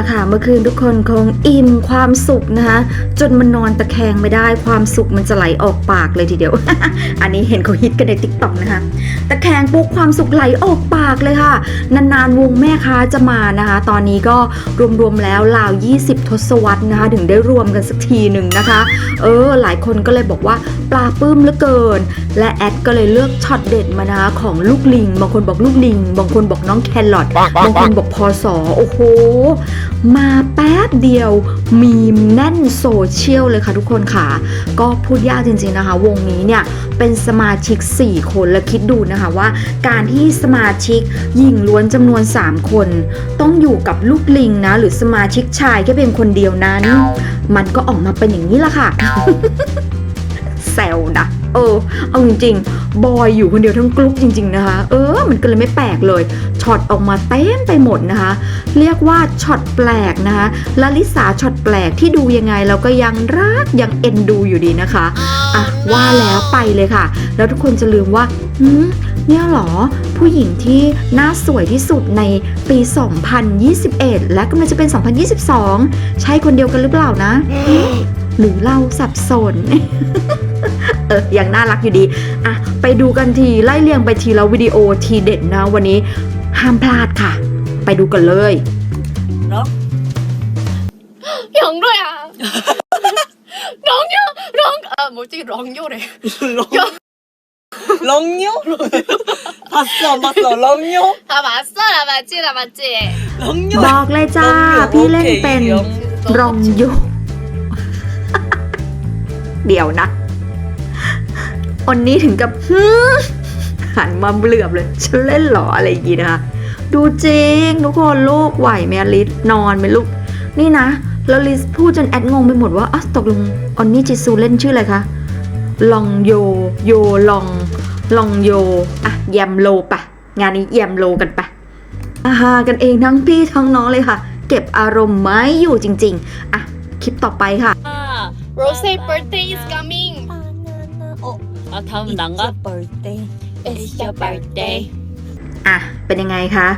ละค่ะ เมื่อคืนทุกคนคงอิ่มความสุขนะคะ จนมันนอนตะแคงไม่ได้ความสุขมันจะไหลออกปากเลยทีเดียว อันนี้เห็นเขาฮิตกันในติ๊กต็อกนะคะ ตะแคงปุ๊บความสุขไหลออกปากเลยค่ะ นานๆวงแม่ค้าจะมานะคะ ตอนนี้ก็รวมๆแล้วราว 20 ทศวรรษนะคะ ถึงได้รวมกันสักทีหนึ่งนะคะ เออ หลายคนก็เลยบอกว่าปลาปื้มเหลือเกิน และแอดก็เลยเลือกช็อตเด็ดมานะคะของลูกลิง บางคนบอกลูกลิง บางคนบอกน้องแครอทบางคนบอกพอสอโอ้โห มาแป๊บเดียวมีมแน่นโซเชียลเลยค่ะทุกคนค่ะ ก็พูดยากจริงๆนะคะ วงนี้เนี่ยเป็นสมาชิก 4 คนและคิดดูนะคะว่า การที่สมาชิกหญิงล้วนจำนวน 3 คน ต้องอยู่กับลูกลิงนะ หรือสมาชิกชายแค่เพียงคนเดียวนั้น มันก็ออกมาเป็นอย่างนี้ละค่ะแซวนะ เออ เอาจริงๆ บอยอยู่คนเดียวทั้งกลุ่มจริง ๆ นะคะ เออ มันก็เลยไม่แปลกเลย ช็อตออกมาเต็มไปหมดนะคะ เรียกว่าช็อตแปลกนะคะลลิสาช็อตแปลกที่ดูยังไงเราก็ยังรักยังเอ็นดูอยู่ดีนะคะ อะ ว่าแล้วไปเลยค่ะ แล้วทุกคนจะลืมว่าหืมเนี่ยหรอ ผู้หญิงที่หน้าสวยที่สุดในปี 2021 และกำลังจะเป็น 2022 ใช่คนเดียวกันหรือเปล่านะ หรือเราสับสน เออ ยังน่ารักอยู่ดี อ่ะ ไปดูกันที ไล่เรียงไปทีละวิดีโอทีเด็ดนะ วันนี้ห้ามพลาดค่ะ ไปดูกันเลย 영로야. 렁요, 렁, 아, 뭐지, 렁요래. 렁요? 봤어 안 봤어 렁요? 아, 맞어, 나 맞지, 나 맞지. 렁요? บอกเลยจ้า พี่เล่นเป็นรองโย เดี๋ยวนะ วันนี้ถึงกับหันมาเหลือบเลยฉันเล่นหรออะไรอย่างงี้นะคะ ดูจริงทุกคนลูกไหวไหมลิสนอนไหมลูก นี่นะ แล้วลิสพูดจนแอดงงไปหมดว่าอะตกลงออนนี่จิซูเล่นชื่ออะไรคะ ลองโย โยลอง ลองโย อะแยมโลปะ งานนี้แยมโลกันปะอาฮากันเองทั้งพี่ทั้งน้องเลยค่ะ เก็บอารมณ์ไม่อยู่จริง ๆ อะ คลิปต่อไปค่ะ Rose birthday is coming. อาทำหนังก็ birthday It's your birthday อะ เป็นยังไงคะ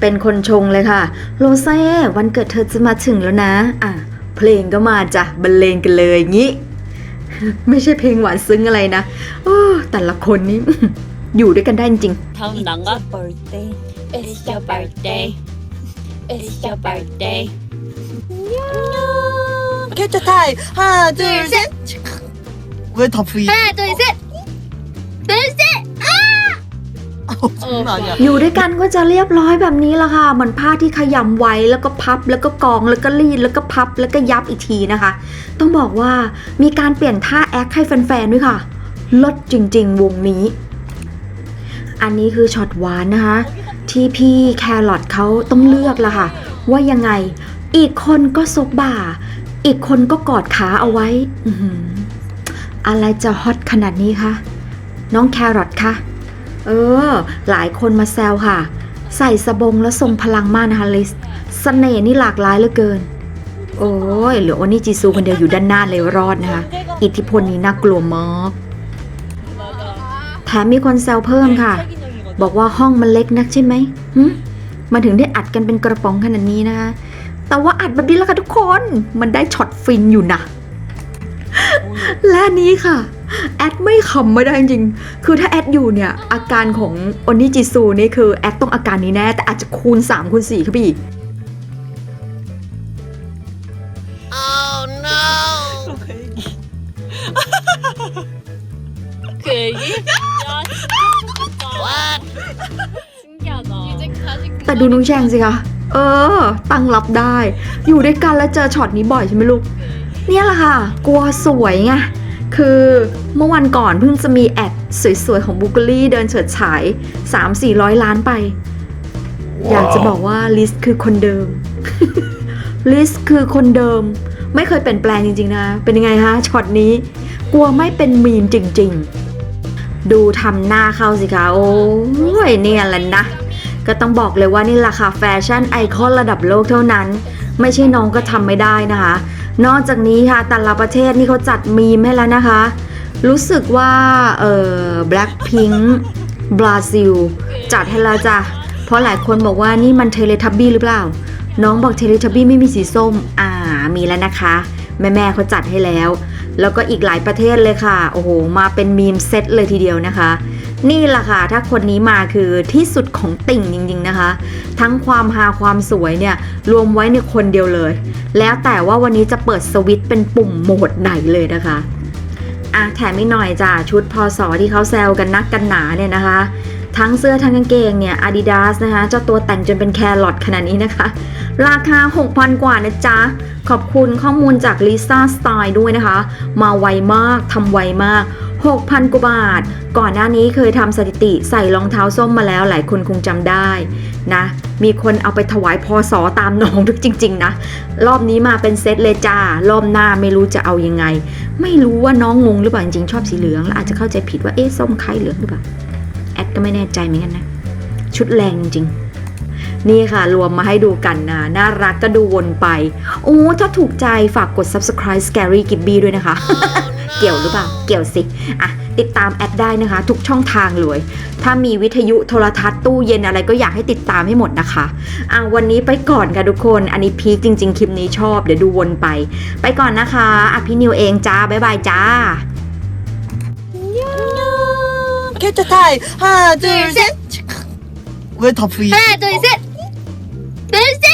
เป็นคนชงเลยค่ะ โรเซ่วันเกิดเธอจะมาถึงแล้วนะ อะ เพลงก็มาจ้ะบรรเลงกันเลยงี้ ไม่ใช่เพลงหวานซึ้งอะไรนะโอ้แต่ละคนนี้ อยู่ด้วยกันได้จริงทำหนังก็ birthday It's your birthday It's your birthday แค่จะถ่ายห้าจุดเซ็ตเว้ยท็อปฟรีห้าจุดเซ็ต อยู่ด้วยกันก็จะเรียบร้อยแบบนี้ละค่ะเหมือนผ้าที่ขยำไว้แล้วก็พับแล้วก็กองแล้วก็รีดแล้วก็พับแล้วก็ยับอีกทีนะคะ ต้องบอกว่ามีการเปลี่ยนท่าแอคให้แฟนๆด้วยค่ะลดจริง ๆ วงนี้ อันนี้คือช็อตหวานนะคะ ที่พี่แครอทเขาต้องเลือกละค่ะ ว่ายังไง อีกคนก็ซบบ่า อีกคนก็กอดขาเอาไว้อื้อหืออะไรจะฮอตขนาดนี้คะ น้องแครอทคะเออ หลายคนมาแซวค่ะ ใส่สบงแล้วทรงพลังมากนะคะลิสเสน่ห์นี่หลากหลายเหลือเกิน โอ้ยเหลือโอนี่จิซูคนเดียวอยู่ด้านหน้าเลยรอดนะคะ อิทธิพลนี้น่ากลัวมากแถมมีคนแซวเพิ่มค่ะ บอกว่าห้องมันเล็กนักใช่ไหมหึมาถึงได้อัดกันเป็นกระป๋องขนาดนี้นะคะ แต่ว่าอัดแบบนี้แล้วค่ะทุกคน มันได้ช็อตฟินอยู่นะ และนี้ค่ะ แอดไม่ขำไม่ได้จริงๆ คือถ้าแอดอยู่เนี่ย อาการของโอนิจิซูนี่คือแอดต้องอาการนี้แน่ แต่อาจจะคูณ 3 คูณ 4ขึ้นไปอีก Oh no. 그 얘기? What? 신기하다 이제 다시 แต่ดูนุ้งแชงสิคะ เออ ตั้งรับได้ อยู่ด้วยกันแล้วเจอช็อตนี้บ่อยใช่ไหมลูก เนี่ยแหละค่ะ กลัวสวยไง คือเมื่อวันก่อนเพิ่งจะมีแอดสวยๆ ของบุกลี่เดินเฉิดฉาย 3-400 ล้านไป อยากจะบอกว่าลิสคือคนเดิม ลิสคือคนเดิม ไม่เคยเปลี่ยนแปลงจริงๆนะ เป็นยังไงฮะช็อตนี้ กลัวไม่เป็นมีมจริงๆ ดูทำหน้าเข้าสิคะโอ้ยเนี่ยแหละนะ ก็ต้องบอกเลยว่านี่แหละค่ะแฟชั่นไอคอนระดับโลกเท่านั้น ไม่ใช่น้องก็ทำไม่ได้นะคะ นอกจากนี้ค่ะแต่ละประเทศนี่เขาจัดมีมให้แล้วนะคะ รู้สึกว่าเอ่อ Blackpink บราซิลจัดให้แล้วจ้ะเพราะหลายคนบอกว่านี่มันเทเลทับบี้หรือเปล่า น้องบอกเทเลทับบี้ไม่มีสีส้ม อ่ามีแล้วนะคะ แม่แม่เขาจัดให้แล้ว แล้วก็อีกหลายประเทศเลยค่ะ โอ้โห มาเป็นมีมเซตเลยทีเดียวนะคะ นี่แหละค่ะ ถ้าคนนี้มาคือที่สุดของติ่งจริง ๆนะคะ ทั้งความฮาความสวยเนี่ย รวมไว้ในคนเดียวเลย แล้วแต่ว่าวันนี้จะเปิดสวิตเป็นปุ่มโหมดไหนเลยนะคะอะแถมไม่หน่อยจ้ะชุดพอสอที่เขาแซวกันนักกันหนาเนี่ยนะคะ ทั้งเสื้อทั้งกางเกงเนี่ย Adidas นะคะ เจ้าตัวแต่งจนเป็นแครอทขนาดนี้นะคะ ราคา 6,000 กว่านะจ๊ะ ขอบคุณข้อมูลจาก Lisa Style ด้วยนะคะ มาไวมากทำไวมาก 6,000กว่าบาท ก่อนหน้านี้เคยทำสถิติใส่รองเท้าส้มมาแล้วหลายคนคงจำได้นะ มีคนเอาไปถวายพอสอตามน้องด้วยจริง ๆ นะ รอบนี้มาเป็นเซตเลยจ้ารอบหน้าไม่รู้จะเอายังไง ไม่รู้ว่าน้องงงหรือเปล่าจริงๆชอบสีเหลืองแล้วอาจจะเข้าใจผิดว่าเอ๊ะส้มคล้ายเหลืองหรือเปล่าแอดก็ไม่แน่ใจเหมือนกันนะ ชุดแรงจริงๆนี่ค่ะ รวมมาให้ดูกันนะ น่ารักก็ดูวนไป โอ้ ถ้าถูกใจฝากกด subscribe scary gibby ด้วยนะคะ เกี่ยวหรือเปล่า เกี่ยวสิ อ่ะ ติดตามแอดได้นะคะ ทุกช่องทางเลย ถ้ามีวิทยุโทรทัศน์ตู้เย็นอะไรก็อยากให้ติดตามให้หมดนะคะ อ่ะวันนี้ไปก่อนค่ะทุกคน อันนี้พีคจริง ๆ คลิปนี้ชอบ เดี๋ยวดูวนไป ไปก่อนนะคะอ่ะพี่นิวเองจ้า บ๊ายบายจ้า 캡처 타임 하나 둘 셋. 왜 다 V? 하나 둘 셋. 둘 셋.